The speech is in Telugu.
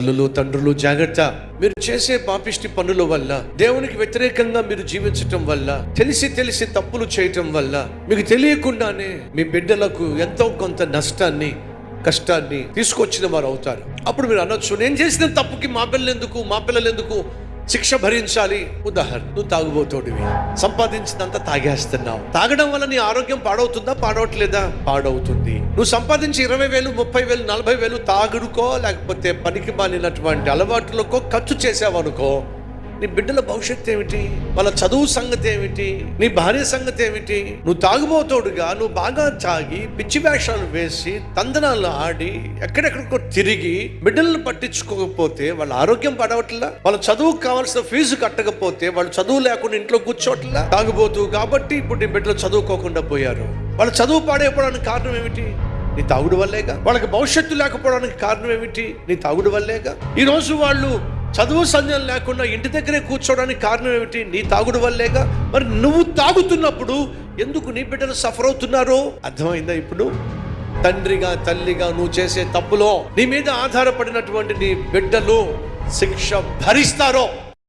తల్లులు తండ్రులు జాగ్రత్త. మీరు చేసే పాపిష్టి పనుల వల్ల దేవునికి వ్యతిరేకంగా మీరు జీవించటం వల్ల తెలిసి తెలిసి తప్పులు చేయటం వల్ల మీకు తెలియకుండానే మీ బిడ్డలకు ఎంతో కొంత నష్టాన్ని కష్టాన్ని తీసుకొచ్చిన వారు అవుతారు. అప్పుడు మీరు అనొచ్చు నేను చేసిన తప్పుకి మా పిల్లలు ఎందుకు మా పిల్లలు ఎందుకు శిక్ష భరించాలి. ఉదాహరణ నువ్వు తాగుబోతోడివి సంపాదించినంత తాగేస్తున్నావు. తాగడం వల్ల నీ ఆరోగ్యం పాడవుతుందా పాడవట్లేదా? పాడవుతుంది. నువ్వు సంపాదించి ఇరవై వేలు ముప్పై వేలు నలభై వేలు తాగుడుకో లేకపోతే పనికి మాలినటువంటి అలవాట్లకో ఖర్చు చేసావనుకో నీ బిడ్డల భవిష్యత్తు ఏమిటి? వాళ్ళ చదువు సంగతి ఏమిటి? నీ భార్య సంగతి ఏమిటి? నువ్వు తాగుబోతోడుగా నువ్వు బాగా తాగి పిచ్చి వేషాలు వేసి తందనాలు ఆడి ఎక్కడెక్కడికో తిరిగి బిడ్డలను పట్టించుకోకపోతే వాళ్ళ ఆరోగ్యం పడవట్లా? వాళ్ళ చదువుకు కావాల్సిన ఫీజు కట్టకపోతే వాళ్ళు చదువు లేకుండా ఇంట్లో కూర్చోట్లా తాగుబోతు కాబట్టి ఇప్పుడు నీ బిడ్డలు చదువుకోకుండా పోయారు. వాళ్ళ చదువు పాడైపోవడానికి కారణం ఏమిటి? నీ తాగుడు వల్లేగా? వాళ్ళకి భవిష్యత్తు లేకపోవడానికి కారణం ఏమిటి? నీ తాగుడు వల్లేగా? ఈ రోజు వాళ్ళు చదువు సంధ్యం లేకుండా ఇంటి దగ్గరే కూర్చోవడానికి కారణం ఏమిటి? నీ తాగుడు వల్లేగా? మరి నువ్వు తాగుతున్నప్పుడు ఎందుకు నీ బిడ్డలు సఫర్ అవుతున్నారో? అర్థమైందా ఇప్పుడు? తండ్రిగా తల్లిగా నువ్వు చేసే తప్పులో నీ మీద ఆధారపడినటువంటి నీ బిడ్డలు శిక్ష భరిస్తారో?